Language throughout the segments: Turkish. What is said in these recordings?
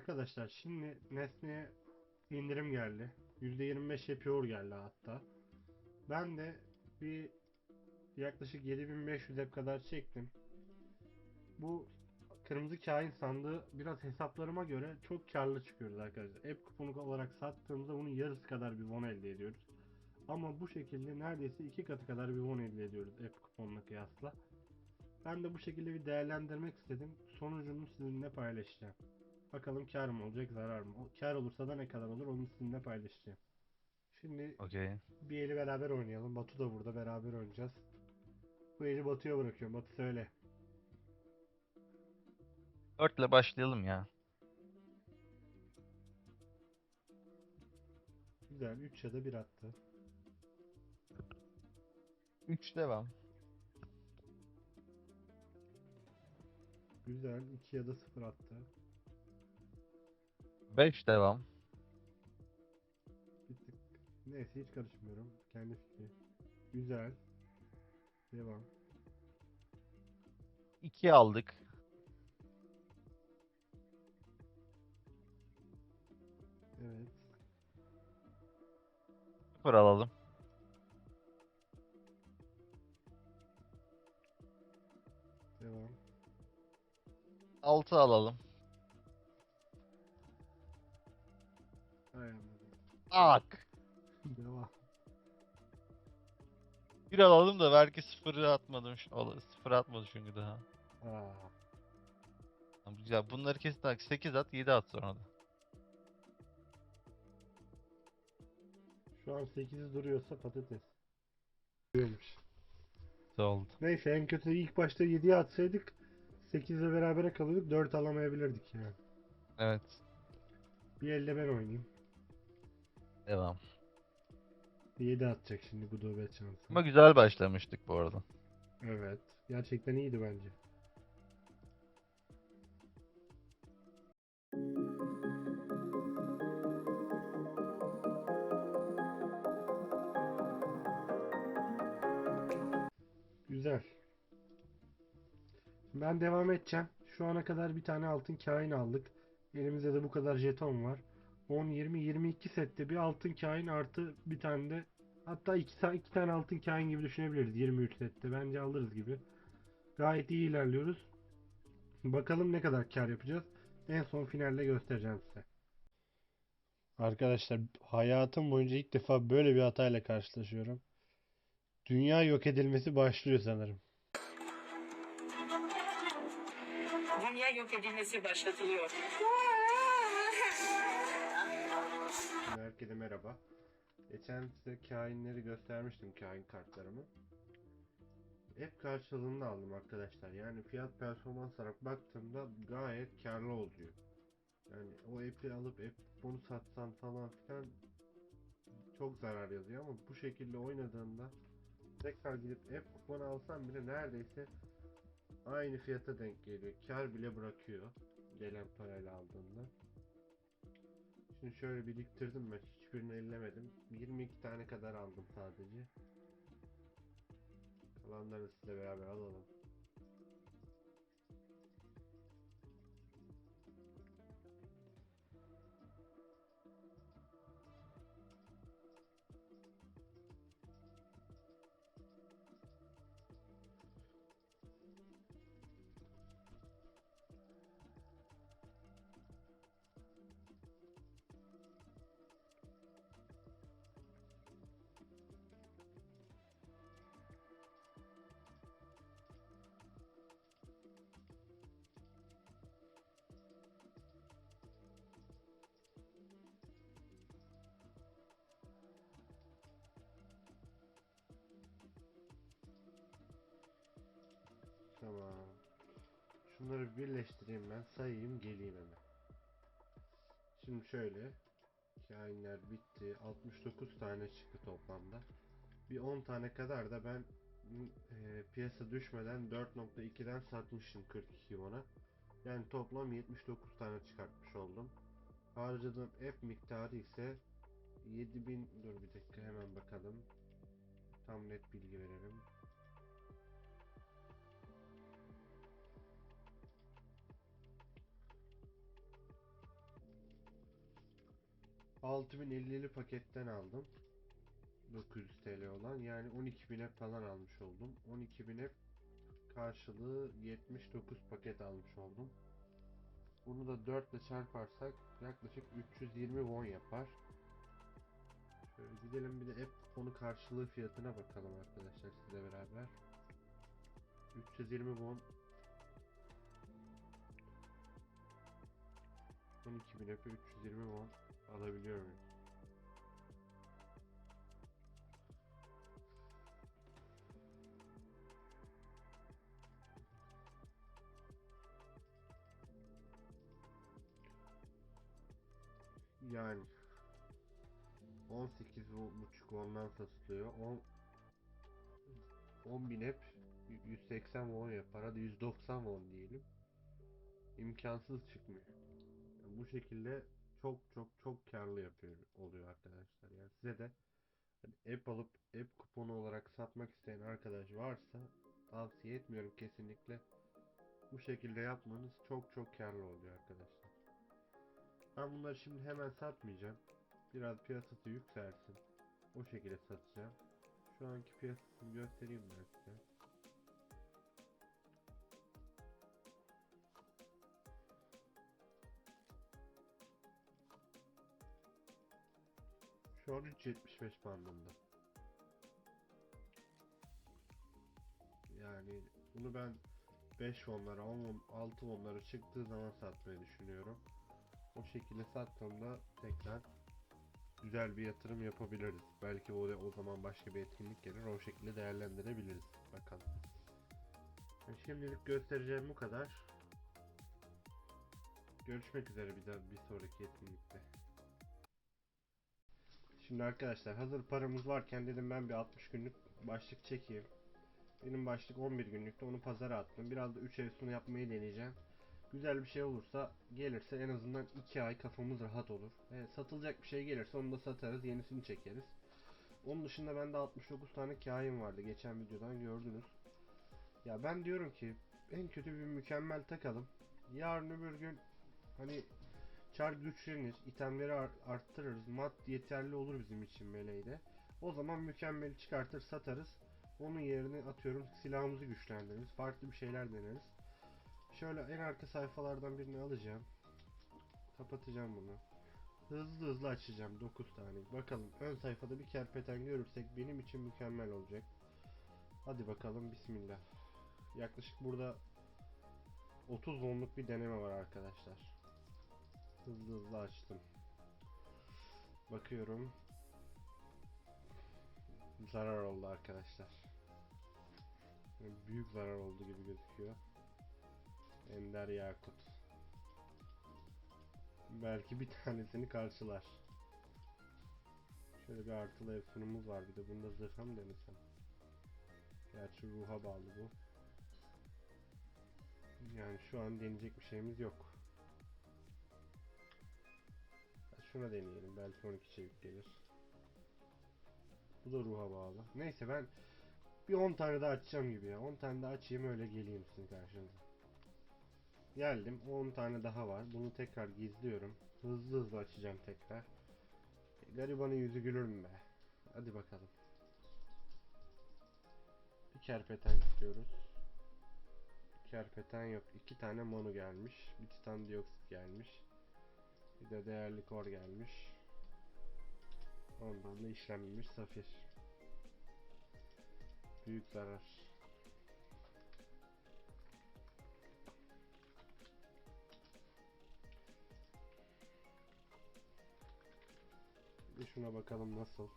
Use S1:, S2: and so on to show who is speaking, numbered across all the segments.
S1: Arkadaşlar şimdi Nesne'ye indirim geldi. %25 yapıyor geldi hatta. Ben de bir yaklaşık 7500'e kadar çektim. Bu kırmızı kain sandığı biraz hesaplarıma göre çok karlı çıkıyoruz arkadaşlar. App kuponu olarak sattığımızda bunun yarısı kadar bir won elde ediyoruz. Ama bu şekilde neredeyse iki katı kadar bir won elde ediyoruz app kuponuna kıyasla. Ben de bu şekilde bir değerlendirmek istedim. Sonucunu sizinle paylaşacağım. Bakalım kar mı olacak, zarar mı? O kar olursa da ne kadar olur onu sizinle paylaşacağım. Şimdi
S2: Okey.
S1: bir eli beraber oynayalım. Batu da burada beraber oynayacağız. Bu eli Batu'ya bırakıyorum. Batu söyle.
S2: 4 ile başlayalım ya.
S1: Güzel. 3 ya da 1 attı.
S2: 3 devam.
S1: Güzel. 2 ya da 0 attı.
S2: 5 devam.
S1: Bir tık. Neyse hiç karışmıyorum. Kendi fikri. Güzel. Devam.
S2: 2 aldık.
S1: Evet.
S2: 0 alalım.
S1: Devam.
S2: 6 alalım. Ak.
S1: Devam.
S2: 1 alalım da belki 0'ı atmadım. 0 atmadı çünkü daha.
S1: Aa.
S2: Tamam, güzel. Bunları kesin tak. 8 at, 7 at sonra da.
S1: Şu an 8 duruyorsa patates. Duruyormuş.
S2: Güzel oldu.
S1: Neyse en kötü ilk başta 7'ye atsaydık 8 ile berabere kalıyorduk 4 alamayabilirdik yani.
S2: Evet.
S1: Bir elde ben oynayayım.
S2: Devam.
S1: 7 atacak şimdi Gudobet şansı.
S2: Ama güzel başlamıştık bu arada.
S1: Evet. Gerçekten iyiydi bence. Güzel. Ben devam edeceğim. Şu ana kadar bir tane altın kain aldık. Elimizde de bu kadar jeton var. 10, 20, 22 sette bir altın kain artı bir tane de hatta iki, ta- iki tane altın kain gibi düşünebiliriz 23 sette. Bence alırız gibi. Gayet iyi ilerliyoruz. Bakalım ne kadar kar yapacağız. En son finalde göstereceğim size. Arkadaşlar hayatım boyunca ilk defa böyle bir hatayla karşılaşıyorum. Dünya yok edilmesi başlıyor sanırım.
S3: Dünya yok edilmesi başlatılıyor.
S1: Herkese merhaba. Geçen size kainleri göstermiştim kain kartlarımı. Hep karşılığında aldım arkadaşlar. Yani fiyat performans olarak baktığımda gayet karlı oluyor. Yani o app'i alıp app bunu satsan falan filan çok zarar yazıyor ama bu şekilde oynadığında tekrar gidip app kuponu alsam bile neredeyse aynı fiyata denk geliyor. Kar bile bırakıyor gelen parayla aldığında. Şimdi şöyle biriktirdim ben. Hiçbirini ellemedim. 22 tane kadar aldım sadece. Kalanları sizle beraber alalım. Şunları birleştireyim ben. Sayayım geleyim hemen. Şimdi şöyle. Kainler bitti. 69 tane çıktı toplamda. Bir 10 tane kadar da ben e, piyasa düşmeden 4.2'den satmışım 42 ona. Yani toplam 79 tane çıkartmış oldum. Harcadığım app miktarı ise 7000 dur bir dakika hemen bakalım. Tam net bilgi verelim. 6050'li paketten aldım. 900 TL olan yani 12.000'e falan almış oldum. 12.000'e karşılığı 79 paket almış oldum. Bunu da 4 ile çarparsak yaklaşık 320 won yapar. Şöyle gidelim bir de app kuponu karşılığı fiyatına bakalım arkadaşlar sizle beraber. 320 won 12.000 app'e 320 won alabiliyor muyum? Yani 18 buçuk ondan satılıyor. 10 10 bin hep 180 won yapar. Hadi 190 won diyelim. İmkansız çıkmıyor. Yani bu şekilde çok çok çok karlı yapıyor oluyor arkadaşlar. Yani size de hani app alıp app kuponu olarak satmak isteyen arkadaş varsa tavsiye etmiyorum kesinlikle. Bu şekilde yapmanız çok çok karlı oluyor arkadaşlar. Ben bunları şimdi hemen satmayacağım. Biraz piyasası yükselsin. O şekilde satacağım. Şu anki piyasasını göstereyim ben size. Şu an 3.75 bandında. Yani bunu ben 5 onlara 10 6 onlara çıktığı zaman satmayı düşünüyorum. O şekilde sattığımda tekrar güzel bir yatırım yapabiliriz. Belki o, o zaman başka bir etkinlik gelir. O şekilde değerlendirebiliriz. Bakalım. Yani Şimdilik göstereceğim bu kadar. Görüşmek üzere bir daha bir sonraki etkinlikte. Şimdi arkadaşlar hazır paramız varken dedim ben bir 60 günlük başlık çekeyim. Benim başlık 11 günlükte onu pazara attım. Biraz da 3 ev sonu yapmayı deneyeceğim. Güzel bir şey olursa gelirse en azından 2 ay kafamız rahat olur. E, satılacak bir şey gelirse onu da satarız yenisini çekeriz. Onun dışında bende 69 tane kain vardı geçen videodan gördünüz. Ya ben diyorum ki en kötü bir mükemmel takalım. Yarın öbür gün hani çar güçlenir, itemleri ar- arttırırız, mat yeterli olur bizim için meleğde. O zaman mükemmeli çıkartır satarız. Onun yerine atıyorum silahımızı güçlendiririz. Farklı bir şeyler deneriz. Şöyle en arka sayfalardan birini alacağım. Kapatacağım bunu. Hızlı hızlı açacağım 9 tane. Bakalım ön sayfada bir kerpeten görürsek benim için mükemmel olacak. Hadi bakalım bismillah. Yaklaşık burada 30 onluk bir deneme var arkadaşlar. Hızlı hızlı açtım. Bakıyorum. Zarar oldu arkadaşlar. Büyük zarar oldu gibi gözüküyor. Ender Yakut. Belki bir tanesini karşılar. Şöyle bir artılı ev sunumumuz var. Bir de bunda zırha denesem? Gerçi ruha bağlı bu. Yani şu an deneyecek bir şeyimiz yok. Şuna deneyelim. Belki 12 çevik gelir. Bu da ruha bağlı. Neyse ben bir 10 tane daha açacağım gibi ya. 10 tane daha açayım öyle geleyim sizin karşınıza. Geldim. 10 tane daha var. Bunu tekrar gizliyorum. Hızlı hızlı açacağım tekrar. Garibanın yüzü gülür mü be? Hadi bakalım. Bir kerpeten istiyoruz. Kerpeten yok. İki tane mono gelmiş. Bir titan dioksit gelmiş. Bir de değerli kor gelmiş. Ondan da işlenmemiş safir. Büyük zarar. Bir şuna bakalım nasıl.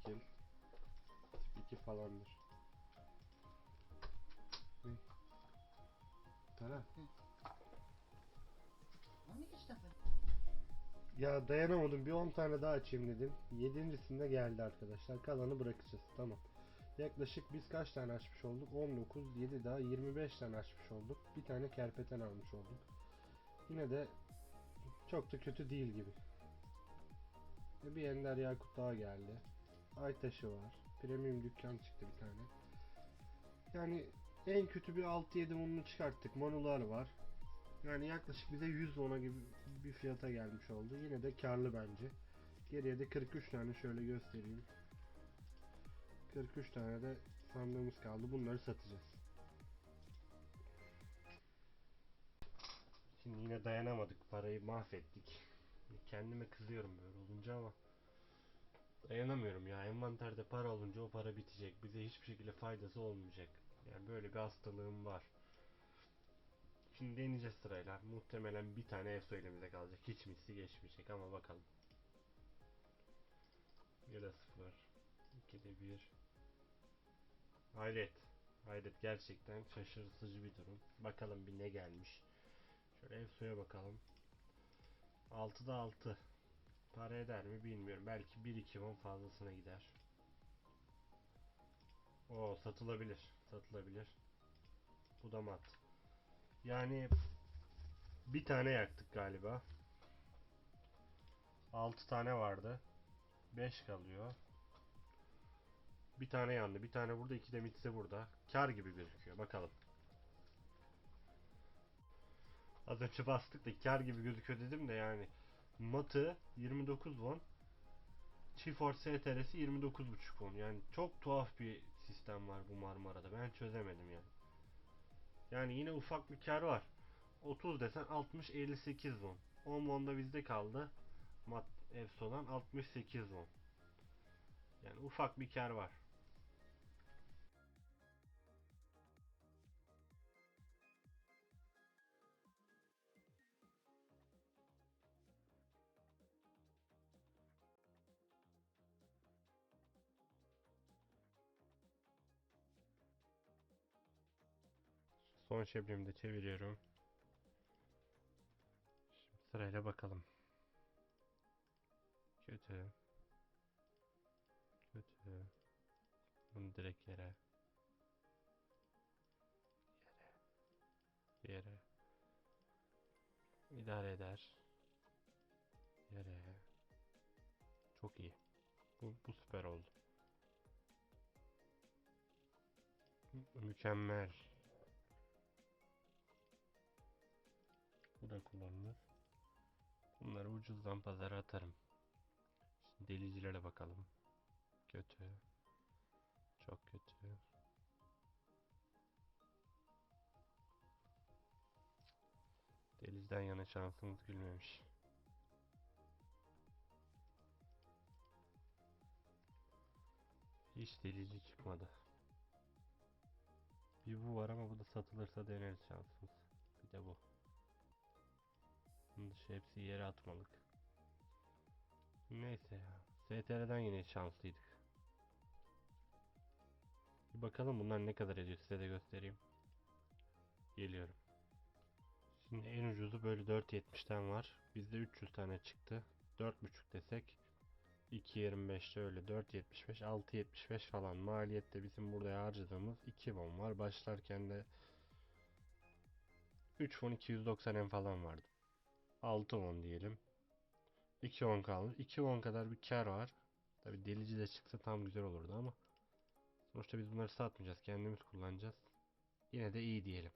S1: Skill. Tip 2 falandır. Tara. Ya dayanamadım bir 10 tane daha açayım dedim. Yedincisinde geldi arkadaşlar. Kalanı bırakacağız. Tamam. Yaklaşık biz kaç tane açmış olduk? 19, 7 daha 25 tane açmış olduk. Bir tane kerpeten almış olduk. Yine de çok da kötü değil gibi. Ve Bir Ender Yakut daha geldi. Ay taşı var. Premium dükkan çıktı bir tane. Yani en kötü bir 6-7 mununu çıkarttık. Manular var. Yani yaklaşık bize 100 ona gibi bir fiyata gelmiş oldu. Yine de karlı bence. Geriye de 43 tane şöyle göstereyim. 43 tane de sandığımız kaldı. Bunları satacağız. Şimdi yine dayanamadık. Parayı mahvettik. Kendime kızıyorum böyle olunca ama dayanamıyorum ya. Envanterde para olunca o para bitecek. Bize hiçbir şekilde faydası olmayacak. Yani böyle bir hastalığım var. Şimdi deneyeceğiz sırayla. Muhtemelen bir tane ev elimize kalacak. Hiç misli geçmeyecek ama bakalım. Ya da 0. 2'de 1. Hayret. Hayret gerçekten şaşırtıcı bir durum. Bakalım bir ne gelmiş. Şöyle ev suya bakalım. 6'da 6. Para eder mi bilmiyorum. Belki 1-2 won fazlasına gider. O satılabilir. Satılabilir. Bu da mat. Yani bir tane yaktık galiba. 6 tane vardı. 5 kalıyor. Bir tane yandı. Bir tane burada. iki de mitse burada. Kar gibi gözüküyor. Bakalım. Az önce bastık da kar gibi gözüküyor dedim de yani. Matı 29 won. Çiforce STR'si 29.5 won. Yani çok tuhaf bir sistem var bu Marmara'da. Ben çözemedim yani. Yani yine ufak bir kar var. 30 desen 60 58 won. 10 won da bizde kaldı. Mat Efso'dan 68 won. Yani ufak bir kar var. Son şebrimi de çeviriyorum. Şimdi sırayla bakalım. Kötü. Kötü. Bunu direkt yere. Yere. Yere. İdare eder. Yere. Çok iyi. Bu, bu süper oldu. Mü- Mükemmel. Da kullanılır. Bunları ucuzdan pazara atarım. Şimdi delicilere bakalım. Kötü. Çok kötü. Delizden yana şansımız gülmemiş. Hiç delici çıkmadı. Bir bu var ama bu da satılırsa deneriz şansımız. Bir de bu. Dışı hepsi yere atmalık. Neyse ya. STR'den yine şanslıydık. Bir bakalım bunlar ne kadar ediyor size de göstereyim. Geliyorum. Şimdi en ucuzu böyle 4.70'ten var. Bizde 300 tane çıktı. 4.5 desek 2.25'te öyle 4.75 6.75 falan maliyette bizim burada harcadığımız 2 won var. Başlarken de 3 won 290 en falan vardı. 6 won diyelim. 2 won kalmış. 2 won kadar bir kar var. Tabi delici de çıksa tam güzel olurdu ama sonuçta biz bunları satmayacağız. Kendimiz kullanacağız. Yine de iyi diyelim.